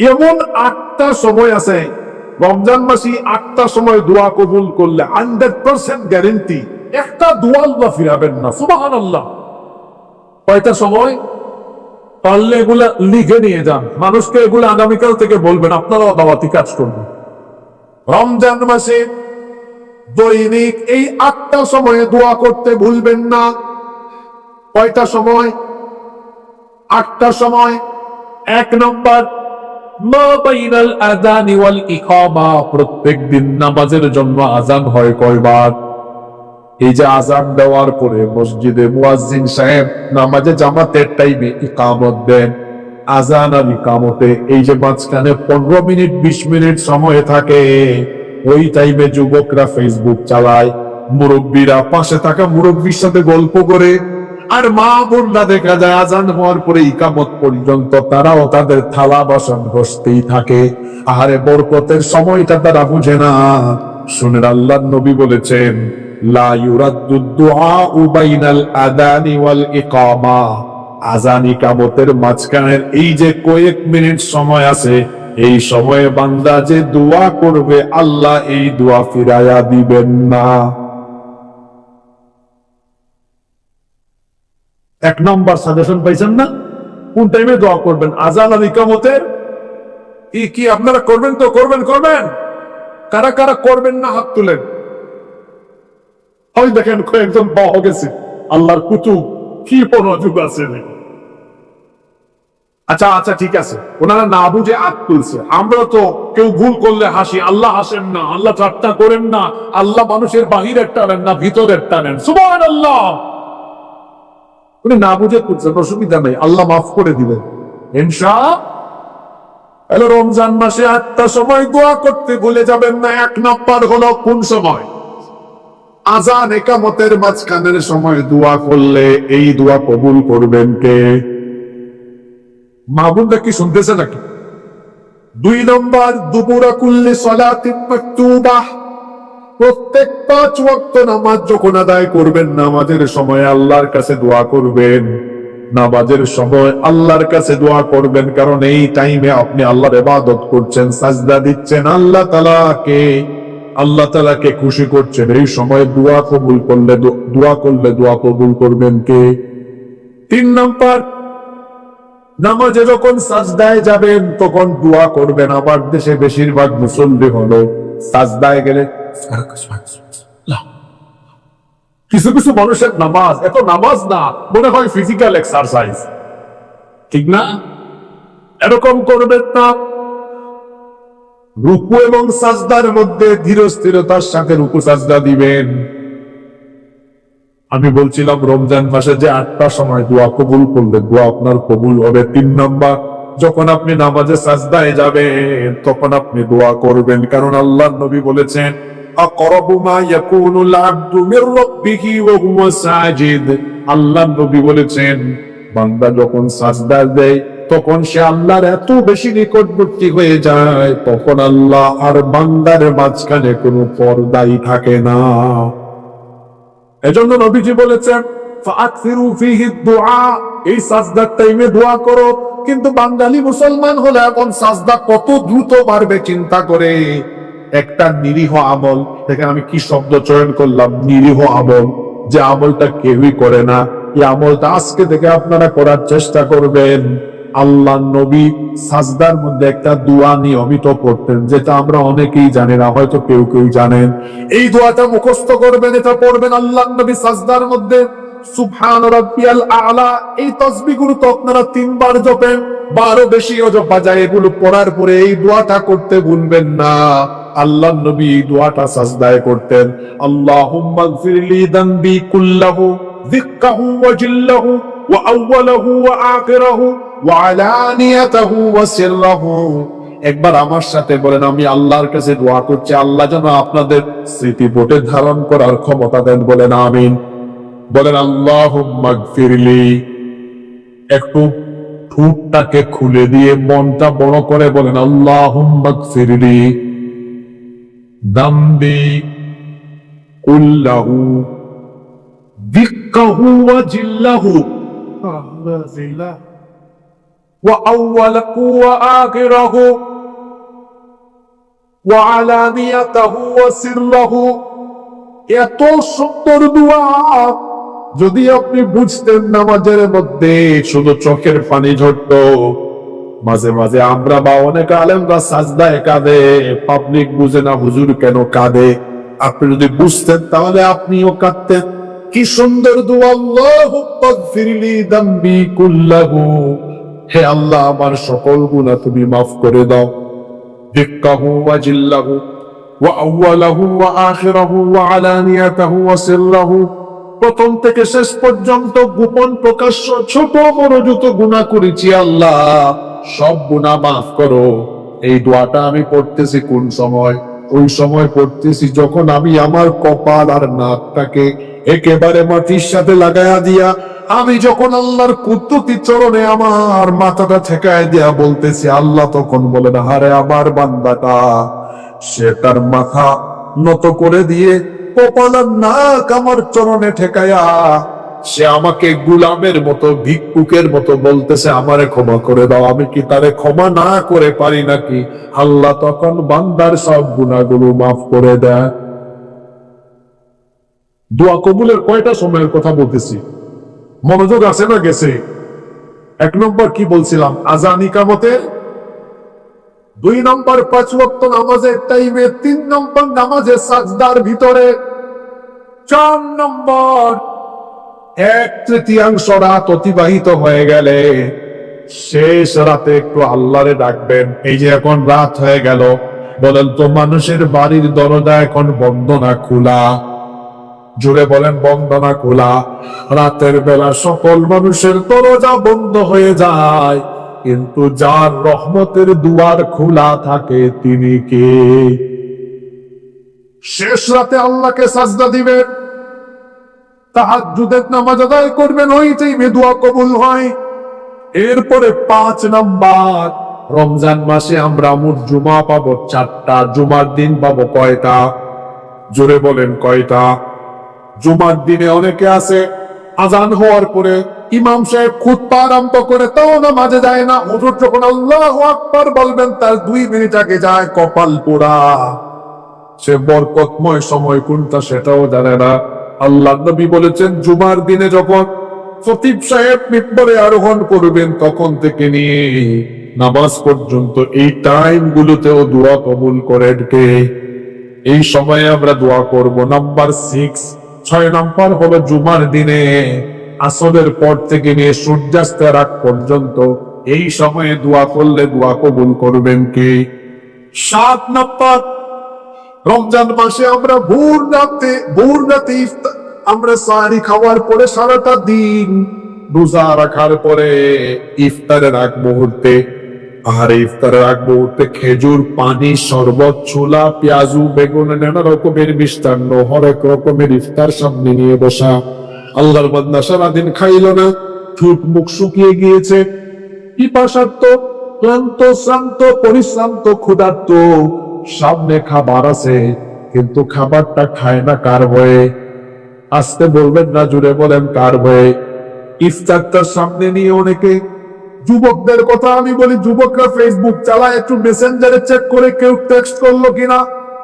এমন আটটা সময় আছে রমজান মাসি আটটা সময় দোয়া কবুল করলে হান্ড্রেড পার্সেন্ট গ্যারেন্টি একটা দোয়া আল্লাহ ফিরাবেন না সুবাহান আল্লাহ কয়টা সময়? পারলে এগুলা লিখে নিয়ে যান। মানুষকে এগুলো আগামীকাল থেকে বলবেন, আপনারাও দাওয়াতি কাজ করবেন। রমজান মাসে দৈনিক এই আটটা সময়ে দোয়া করতে ভুলবেন না। কয়টা সময়? আটটা সময়। এক নম্বর প্রত্যেক দিন নামাজের জন্য আজান হয় কয়বার? এই যে আজান দেওয়ার পরে মসজিদে মুয়াজ্জিন সাহেব নামাজে জামাতের টাইমে ইকামত দেন। আজান আর ইকামতে এই যে মাঝখানে পনেরো মিনিট, বিশ মিনিট সময় থাকে, ওই টাইমে যুবকরা ফেসবুক চালায়। মুরব্বীরা পাশে থাকা মুরব্বীর সাথে গল্প করে। আর মা বোনরা দেখা যায় আজান হওয়ার পরে ইকামত পর্যন্ত তারাও তাদের থালা বাসন ঘষতেই থাকে। আহারে বরকতের সময়টা তারা বুঝে না। শুনেন আল্লাহ নবী বলেছেন এই যে কয়েক মিনিট সময় আছে, এই সময়ে বান্দা যে দোয়া করবে, আল্লাহ এই দোয়া ফিরায়া দিবেন না। এক নম্বর সাজেশন পাইছেন না? কোন টাইমে দোয়া করবেন? আজান আর ইকামতের কি কি আপনারা করবেন তো? করবেন করবেন। কারা কারা করবেন না হাত তুলেন? ওই দেখেন কয়েকজন পাওয়া গেছে। আল্লাহর কুতুব, কি মনোযোগ আছে আচ্ছা আচ্ছা ঠিক আছে। ওনারা না বুঝে আগ তুলছে। আমরা তো কেউ ভুল করলে হাসি, আল্লাহ হাসেন না, আল্লাহ ঠাট্টা করেন না, আল্লাহ মানুষের বাহিরের টানেন না, ভিতরের টানেন। সুবহান আল্লাহ উনি না বুঝে তুলছেন অসুবিধা নেই। আল্লাহ মাফ করে দিবেন। ইনশা হ্যালো রমজান মাসে আটটা সময় দোয়া করতে ভুলে যাবেন না, এক নাম্বার হলো কোন সময়? আজান একামতের মাঝখানের সময় দোয়া করলে এই দোয়া কবুল করবেন কে? মাহবুবটা কি শুনতেছে নাকি? দুই নম্বর, দুপুরা কুল্লি সলাতিন মাকতুবাহ প্রত্যেক পাঁচ ওয়াক্ত নামাজ যখন আদায় করবেন, নামাজের সময় আল্লাহর কাছে দোয়া করবেন। নামাজের সময় আল্লাহর কাছে দোয়া করবেন, কারণ এই টাইমে আপনি আল্লাহর ইবাদত করছেন, সাজদা দিচ্ছেন, আল্লাহ তাআলাকে, আল্লাহ তালাকে খুশি করছেন। এই সময় দোয়া কবুল করলে দোয়া করলে দোয়া কবুল করবেন কে? তিন নম্বর, নামাজে যখন সাজদায় যাবেন, তখন দোয়া করবেন। আমার দেশে বেশিরভাগ মুসল্লি হলো, সাজদায় গেলে কিছু কিছু মানুষের নামাজ, এত নামাজ না, মনে হয় ফিজিক্যাল এক্সারসাইজ ঠিক না? এরকম করবেন না। রুকু এবং সাজদার মধ্যে ধীর স্থিরতার সাথে রুকু, সাজদা দিবেন। আমি বলছিলাম, রমজান মাসে যে আটটা সময় দোয়া কবুল করলে, দোয়া আপনার কবুল হবে তিন নম্বর। যখন আপনি নামাজে সাজদায় যাবেন, তখন আপনি দোয়া করবেন। কারণ আল্লাহ নবী বলেছেন ইয়াকুনুল আবদু মির রাব্বিহি ওয়া হুয়া সাজিদ আল্লাহ নবী বলেছেন, বান্দা যখন সাজদা দেয়, তখন সে আল্লাহর এত বেশি নিকটবর্তী হয়ে যায়, তখন আল্লাহ আর বান্দার মাঝখানে কোনো পর্দাই থাকে না। এজন্য নবীজি বলেছেন, ফাআকসিরু ফীহি দুআ এই সাজদার টাইমে দোয়া করো। কিন্তু বাঙালি মুসলমান হলে এখন সাজদা কত দ্রুত বাড়বে চিন্তা করে। একটা নিরীহ আমল। দেখেন আমি কি শব্দ চয়ন করলাম, নিরীহ আমল। যে আমলটা কেউই করে না। এই আমলটা আজকে থেকে আপনারা করার চেষ্টা করবেন। আল্লাহ নবী সাজদার মধ্যে একটা দোয়া নিয়মিত করতেন, যেটা আমরা অনেকেই জানি না, হয়তো কেউ কেউ জানেন। এই দোয়াটা মুখস্থ করবেন, এটা পড়বেন আল্লাহ নবী সাজদার মধ্যে। একবার আমার সাথে বলেন, আমি আল্লাহর কাছে দোয়া করছি, আল্লাহ যেন আপনাদের স্মৃতি বোটে ধারণ করার ক্ষমতা দেন, বলেন আমিন। বলেন আল্লাহ ফিরলি একটু ঠোঁটটাকে খুলে দিয়ে মনটা বড় করে বলেন আল্লাহ ফিরলি দাম্বি কুল্লাহু দিক্কাহু ওয়া জিল্লাহু। ওয়া ওয়া আখিরাহু। ওয়া আলানিয়াতাহু ওয়া সিররাহু। এত সুন্দর দোয়া যদি আপনি বুঝতেন নামাজের মধ্যে শুধু চোখের পানি ঝরত, মাঝে মাঝে আমরা বা অনেক আলেমরা সাজদায় কাঁদে পাবলিক বুঝে না হুজুর কেন কাঁদে? আপনি যদি বুঝতেন, তাহলে আপনিও কাঁদতেন। কি সুন্দর হে আল্লাহ, আমার সকল গুণা তুমি মাফ করে দাও। দিক্কাহু ওয়া জিল্লাহু, ওয়া আউয়ালাহু ওয়া আখিরাহু ওয়া আলানিয়াতাহু ওয়া সিররাহু। প্রথম থেকে শেষ পর্যন্ত গোপন প্রকাশ্য ছোট বড় যত গুণা করেছি আল্লাহ, সব গুণা মাফ করো। এই দোয়াটা আমি পড়তেছি কোন সময়? ওই সময় পড়তেছি যখন আমি আমার কপাল আর নাকটাকে একেবারে মাটির সাথে লাগায়া দিয়া আমি যখন আল্লাহর কুদ্দুতি চরণে আমার মাথাটা ঠেকায় দিয়া বলতেছি, আল্লাহ তখন বলেন, হারে আমার বান্দাটা, সে তার মাথা নত করে দিয়ে কপাল আর নাক আমার চরণে সে আমাকে গুলামের মতো, ভিক্ষুকের মতো বলতেছে, আমারে ক্ষমা করে দাও, আমি কি তারে ক্ষমা না করে পারি নাকি? আল্লাহ তখন বান্দার সব গুণাগুলো মাফ করে দেয়। দোয়া কবুলের কয়টা সময়ের কথা বলতেছি? মনোযোগ আছে না গেছে? এক নম্বর কি বলছিলাম? আজান ইকামতের দুই নম্বর পাঁচ ওয়াক্ত নামাজের টাইমে তিন নম্বর নামাজের সাজদার ভিতরে চার নম্বর এক তৃতীয়াংশ রাত অতিবাহিত হয়ে গেলে শেষ রাতে একটু আল্লাহরে ডাকবেন। এই যে এখন রাত হয়ে গেল, বলেন তো মানুষের বাড়ির দরজা এখন বন্ধ না খোলা? জুড়ে বলেন, বন্ধ না খোলা? রাতের বেলা সকল মানুষের দরজা বন্ধ হয়ে যায়। কিন্তু যার রহমতের দুয়ার খোলা থাকে তিনি কে? শেষ রাতে আল্লাহকে সাজদা দিবেন। তাহাজ্জুদের নামাজ আদায় করবেন, ওই টাইমে দোয়া কবুল হয়। এরপরে পাঁচ নাম্বার, রমজান মাসে আমরা মোট জুমা পাবো চারটা, জুমার দিন পাবো কয়টা? জোরে বলেন কয়টা? জুমার দিনে অনেকে আছে, আজান হওয়ার পরে ইমাম সাহেব খুতবা আরম্ভ করে তাও নামাজে যায় না। হুজুর যখন আল্লাহ আকবার বলবেন, তার দুই মিনিট আগে যায় কপাল পোড়া। সে বরকতময় সময় কোনটা সেটাও জানে না। আল্লাহ নবী বলেছেন, জুমার দিনে যখন খতিব সাহেব মিম্বরে আরোহণ করবেন, তখন থেকে নিয়ে নামাজ পর্যন্ত এই টাইম গুলোতেও দোয়া কবুল করেন কে এই সময়ে আমরা দোয়া করব। নাম্বার সিক্স, ছয় নাম্বার হলো জুমার দিনে আসরের পর থেকে নিয়ে সূর্যাস্তের আগ পর্যন্ত এই সময়ে দোয়া করলে দোয়া কবুল করবেন কে? সাত নাম্বার রমজান মাসে আমরা ভোর রাতে ভোর রাতে আমরা সারি খাওয়ার পরে সারাটা দিন রোজা রাখার পরে ইফতারের আগ মুহূর্তে, আর ইফতারের আগ মুহূর্তে খেজুর, পানি, শরবত, ছোলা, পেঁয়াজু, বেগুন, নানা রকমের মিষ্টান্ন, হরেক রকমের ইফতার সামনে নিয়ে বসা। আল্লাহর বান্দা সারাদিন খাইল না। ঠুট মুখ শুকিয়ে গিয়েছে। পিপাসার্থ, ক্লান্ত, শ্রান্ত, পরিশ্রান্ত, ক্ষুধার্ত। সামনে খাবার আছে, কিন্তু খাবারটা খায় না কার ভয়ে? আসতে বলবেন না, জুড়ে বলেন কার ভয়ে? ইফতারটার সামনে নিয়ে অনেকে, যুবকদের কথা আমি বলি, যুবকরা ফেসবুক চালায়, একটু মেসেঞ্জারে চেক করে কেউ টেক্সট করল কিনা?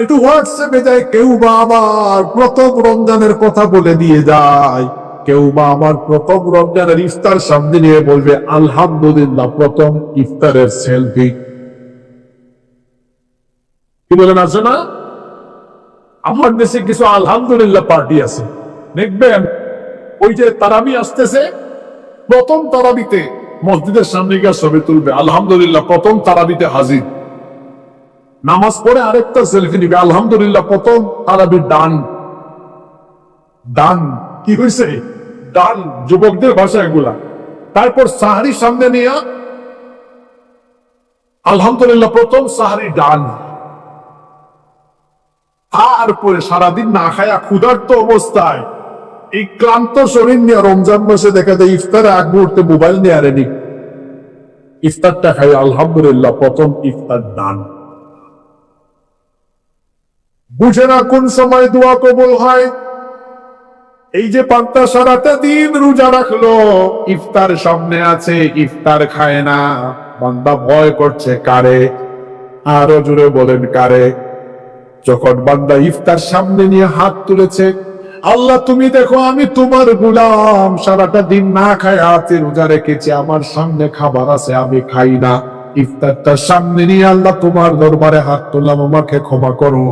একটু হোয়াটসঅ্যাপে যায়, কেউ বা আবার প্রথম রমজানের কথা বলে দিয়ে যায়। কেউ বা আমার প্রথম রমজানের ইফতার সামনে নিয়ে বলবে, আলহামদুলিল্লাহ, প্রথম ইফতারের সেলফি। কি বলেন আছে না? আমার দেশে কিছু আলহামদুলিল্লাহ পার্টি আছে। দেখবেন, ওই যে তারাবি আসতেছে, প্রথম তারাবিতে মসজিদের সামনে গিয়ে ছবি তুলবে, আলহামদুলিল্লাহ, প্রথম তারাবিতে হাজির। নামাজ পড়ে আরেকটা সেলফি নিবে, আলহামদুলিল্লাহ, প্রথম তারাবির ডান। ডান। কি হয়েছে ডান যুবকদের ভাষা এগুলা তারপর সাহারি সামনে নিয়ে, আলহামদুলিল্লাহ প্রথম সাহারি ডান। তারপরে সারাদিন না খায়া ক্ষুধার্ত অবস্থায় এই ক্লান্ত শরীর নিয়ে রমজান মাসে দেখা যায় ইফতার আগ মুহূর্তে মোবাইল নিয়ে আরেনি ইফতারটা খাই, আলহামদুলিল্লাহ প্রথম ইফতার দান বুঝে না কোন সময় দোয়া কবুল হয় এই যে পান্তা সারাটা দিন রোজা রাখল, ইফতার সামনে আছে, ইফতার খায় না। বান্দা ভয় করছে, কারে? আরও জুড়ে বলেন, কারে? যখন বান্দা ইফতার সামনে নিয়ে হাত তুলেছে, আল্লাহ তুমি দেখো, আমি তোমার গুলাম, সারাটা দিন না খাই হাতে রোজা রেখেছি, আমার সামনে খাবার আছে, আমি খাই না। ইফতারটার সামনে নিয়ে আল্লাহ তোমার দরবারে হাত তুললাম, আমাকে ক্ষমা করো।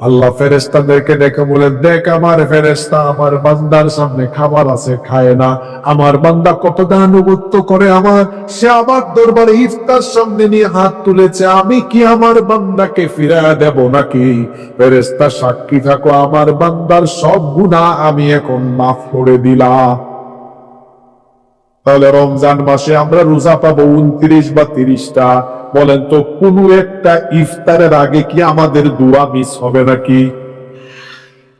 আল্লাহ ফেরেস্তাদেরকে দেখে বলে, দেখ আমার ফেরেস্তা আমার বান্দার সামনে খাবার আছে, খায় না। আমার বান্দা কতটা আনুগত্য করে আমার, সে আমার দরবারে ইফতার সামনে নিয়ে হাত তুলেছে। আমি কি আমার বান্দাকে ফিরা দেব নাকি? ফেরেস্তা সাক্ষী থাকো, আমার বান্দার সব গুণা আমি এখন মাফ করে দিলাম। তাহলে রমজান মাসে আমরা রোজা পাবো উনত্রিশ বা তিরিশটা। বলেন তো, কোন একটা ইফতারের আগে কি আমাদের দোয়া মিস হবে নাকি?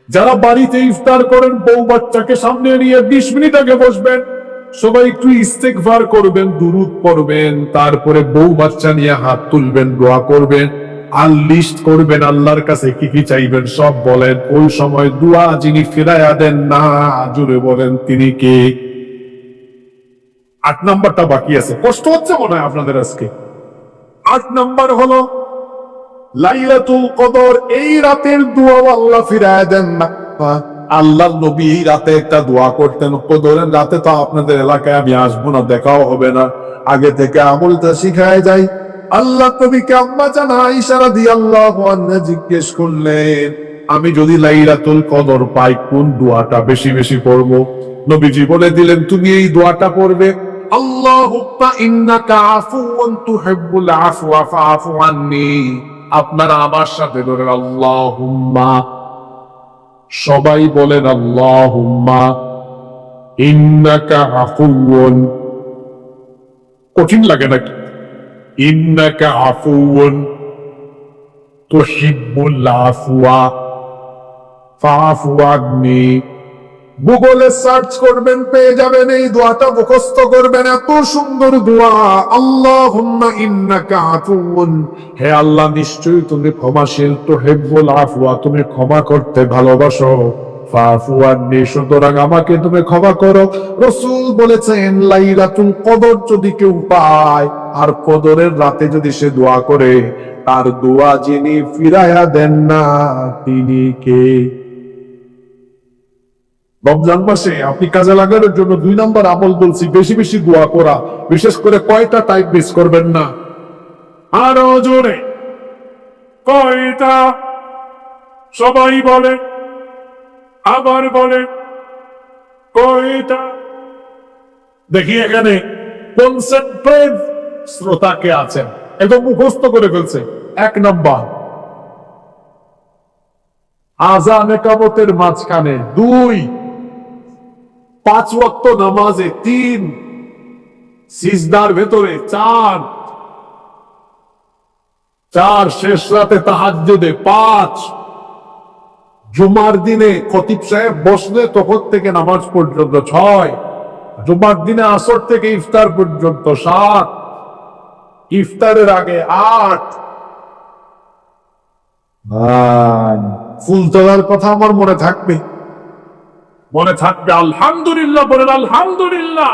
যারা বাড়িতে ইফতার করেন, বউ বাচ্চাকে সামনে নিয়ে বিশ মিনিট আগে বসবেন। সবাই একটু ইস্তেকভার করবেন, দুরুদ পড়বেন, তারপরে বউ বাচ্চা নিয়ে হাত তুলবেন, দোয়া করবেন। আর লিস্ট করবেন, আল্লাহর কাছে কি কি চাইবেন, সব বলেন। ওই সময় দোয়া যিনি ফিরাইয়া দেন না জুড়ে বলেন তিনি কে? আট নাম্বারটা বাকি আছে। কষ্ট হচ্ছে মনে হয় আপনাদের আজকে। আট নাম্বার হলো, লাইলাতুল কদর, এই রাতের দোয়া আল্লাহ ফিরায় দেন না। আল্লাহ নবী এই রাতে একটা দোয়া করতেন কদরের রাতে তো আপনাদের এলাকায় আমি আসব না, দেখাও হবে না। আগে থেকে আমলটা শিখায় যাই। আল্লাহ নবীকে আম্মা জানা ইশারা দিয়ে আল্লাহ জিজ্ঞেস করলেন, আমি যদি লাইলাতুল কদর পাই, কোন দোয়াটা বেশি বেশি পড়ব? নবীজি বলে দিলেন, তুমি এই দোয়াটা পড়বে আপনারা আমার সাথে বলেন আল্লাহুম্মা। সবাই বলেন আফুওয়ান। কঠিন লাগে নাকি? ইন্নাকা আন্নি। গুগলে সার্চ করবেন, পেয়ে যাবেন এই দোয়াটা মুখস্থ করবেন। এত সুন্দর দোয়া। আফুউন। হে আল্লাহ, নিশ্চয়ই তুমি ক্ষমাশীল, তো হেব্বুল আফওয়া, তুমি ক্ষমা করতে ভালোবাসো। সুতরাং আমাকে তুমি ক্ষমা করো। রসুল বলেছেন, লাইলাতুল কদর যদি কেউ পায়, আর কদরের রাতে যদি সে দোয়া করে, তার দোয়া যিনি ফিরাইয়া দেন না, তিনি কে? রমজান মাসে আপনি কাজে লাগানোর জন্য দুই নম্বর আমল বলছি, বেশি বেশি দোয়া করা, বিশেষ করে কয়টা টাইম মিস করবেন না। আরও জোরে। কয়টা? সবাই বলে, আবার বলে, কয়টা? দেখি এখানে কনসেন্ট্রেট শ্রোতাকে আছেন? একদম মুখস্থ করে ফেলছে। এক নম্বর। আজান একামতের মাঝখানে দুই পাঁচ ওয়াক্ত নামাজে তিন, সিজদার ভেতরে চার চার শেষ রাতে তাহাজ্জুদে পাঁচ। জুমার দিনে খতিব সাহেব বসলে তখন থেকে নামাজ পর্যন্ত ছয়, জুমার দিনে আসর থেকে ইফতার পর্যন্ত সাত, ইফতারের আগে আট। ফুল তোলার কথা আমার মনে থাকবে। মনে থাকবে, আলহামদুলিল্লাহ বলেন, আলহামদুলিল্লাহ।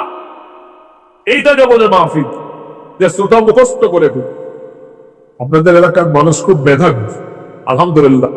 এইটাকে বলে মাহফিল, যে শ্রোতা মুখস্থ করে আপনাদের এলাকার মানুষ খুব মেধাবী। আলহামদুলিল্লাহ।